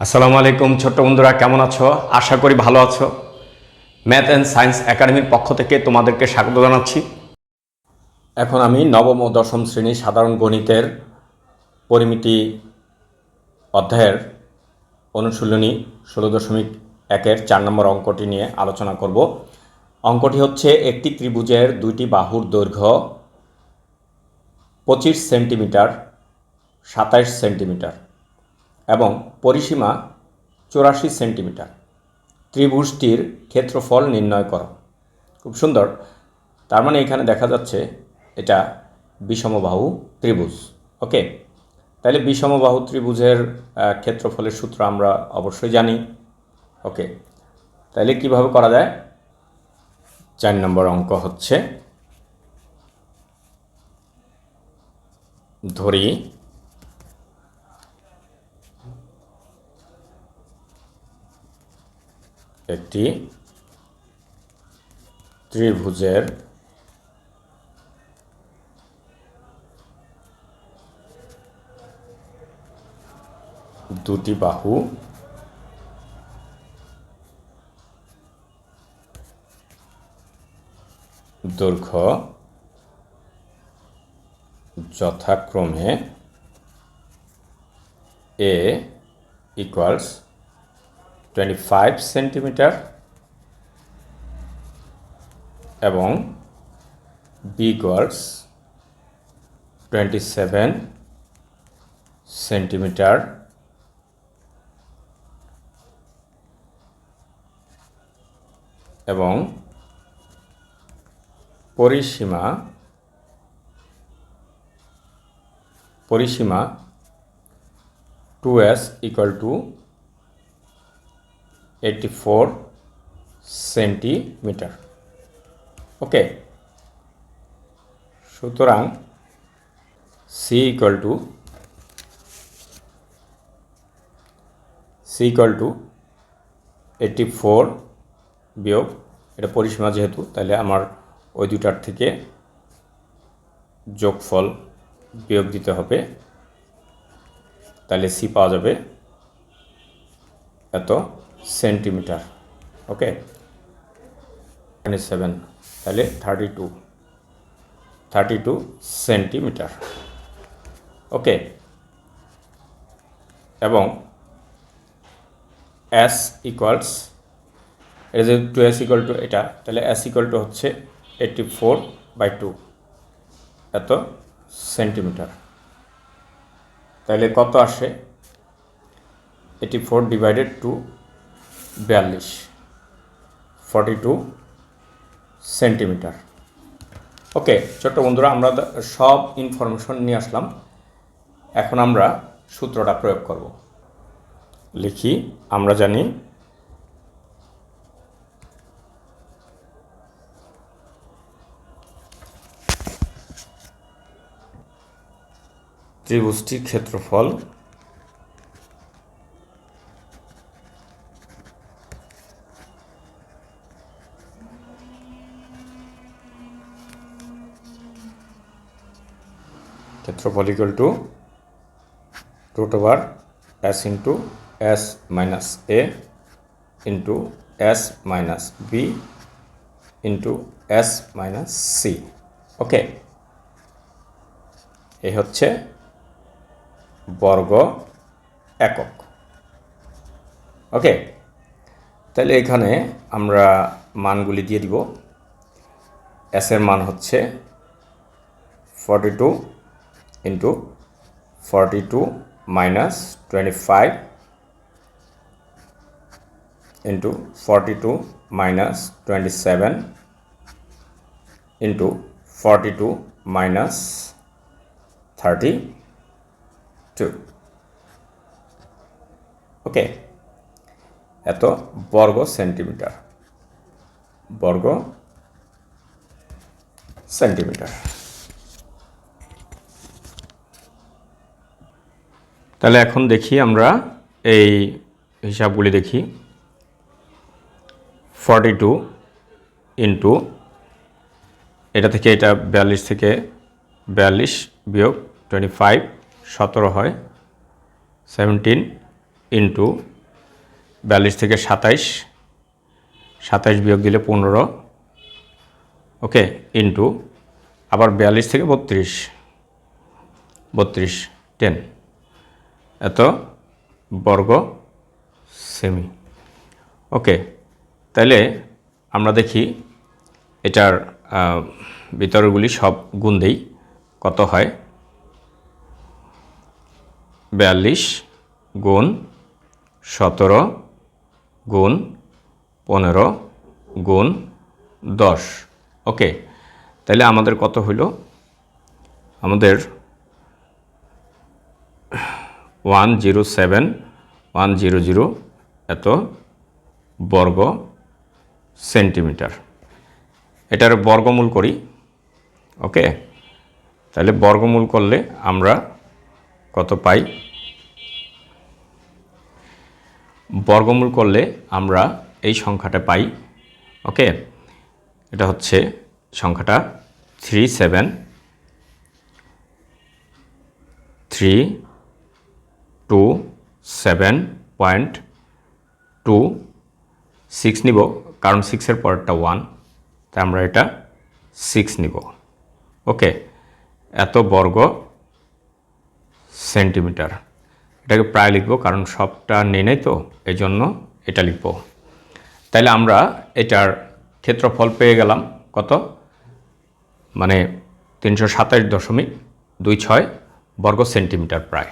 আসসালামু আলাইকুম ছোট্ট বন্ধুরা, কেমন আছো? আশা করি ভালো আছো। ম্যাথ অ্যান্ড সায়েন্স একাডেমির পক্ষ থেকে তোমাদেরকে স্বাগত জানাচ্ছি। এখন আমি নবম ও দশম শ্রেণির সাধারণ গণিতের পরিমিতি অধ্যায়ের অনুশীলনী ষোলো দশমিক একের চার নম্বর অঙ্কটি নিয়ে আলোচনা করব। অঙ্কটি হচ্ছে একটি ত্রিভুজের দুইটি বাহুর দৈর্ঘ্য পঁচিশ সেন্টিমিটার, সাতাইশ সেন্টিমিটার। এবং পরিসীমা চুরাশি সেন্টিমিটার। ত্রিভুজটির ক্ষেত্রফল নির্ণয় করো। খুব সুন্দর। তার মানে এখানে দেখা যাচ্ছে এটা বিষমবাহু ত্রিভুজ। ওকে? তাহলে বিষমবাহু ত্রিভুজের ক্ষেত্রফলের সূত্র আমরা অবশ্যই জানি। ওকে? তাহলে কীভাবে করা যায়? চার নম্বর অঙ্ক হচ্ছে, ধরি একটি ত্রিভুজের দুটি বাহু দৈর্ঘ্য যথাক্রমে A equals twenty five centimetre এবং B equals twenty seven centimetre এবং পরিসীমা পরিসীমা two S equal to eighty four centimetre okay সুতরাং C equal to C equal to eighty four বিয়োগ, এটা পরিসীমা যেহেতু, তাহলে আমার ওই দুটার থেকে যোগফল বিয়োগ দিতে হবে। তাহলে সি পাওয়া যাবে এত সেন্টিমিটার, ওকে? টোয়েন্টি সেভেন তাহলে thirty two thirty two centimetre, okay? এবং এস ইকুয়ালস এটা যদি টু এস ইকুয়াল টু এটা, তাহলে এস ইকুয়াল টু হচ্ছে এইটটি ফোর বাই টু এত সেন্টিমিটার। তাহলে কত আসে? এইটি ফোর ডিভাইডেড টু বিয়াল্লিশ। ফর্টি টু সেন্টিমিটার ওকে ছোট্ট বন্ধুরা, আমরা সব ইনফরমেশন নিয়ে আসলাম। এখন আমরা সূত্রটা প্রয়োগ করব। লিখি, আমরা জানি ত্রিভুজটির ক্ষেত্রফল ক্ষেত্রফল equal to root over S into S minus A into S minus B into S minus C okay এই হচ্ছে বর্গ একক। ওকে তাহলে এখানে আমরা মানগুলি দিয়ে দিব। এস মান হচ্ছে forty two into forty two minus twenty five into forty two minus twenty seven into forty two minus thirty two okay এত বর্গ সেন্টিমিটার। বর্গ সেন্টিমিটার। তাহলে এখন দেখি আমরা এই হিসাবগুলি দেখি। ফর্টি টু ইন্টু এটা থেকে এটা বিয়াল্লিশ থেকে বিয়াল্লিশ বিয়োগ টোয়েন্টি ফাইভ সতেরো হয়। সেভেন্টিন ইন্টু বিয়াল্লিশ থেকে সাতাইশ সাতাইশ বিয়োগ দিলে পনেরো। ওকে ইন্টু আবার বিয়াল্লিশ থেকে বত্রিশ। বত্রিশ টেন এত বর্গ সেমি ওকে তাহলে আমরা দেখি এটার আহ, ভিতরগুলি সব গুণ দেই কত হয়? বিয়াল্লিশ গুণ সতেরো গুণ পনেরো গুণ দশ। ওকে তাহলে আমাদের কত হইল? আমাদের one zero seven one zero zero এত বর্গ সেন্টিমিটার। এটার বর্গমূল করি, ওকে? তাহলে বর্গমূল করলে আমরা কত পাই? বর্গমূল করলে আমরা এই সংখ্যাটা পাই, ওকে? এটা হচ্ছে সংখ্যাটা three seven three two seven point two six নিব, কারণ সিক্সের পরেরটা ওয়ান তাই আমরা এটা সিক্স নিব। ওকে এত বর্গ সেন্টিমিটার এটাকে প্রায় লিখব, কারণ সবটা নেই নাই তো এই জন্য এটা লিখব। তাইলে আমরা এটার ক্ষেত্রফল পেয়ে গেলাম কত? মানে তিনশো সাতাশ দশমিক দুই ছয় বর্গ সেন্টিমিটার প্রায়।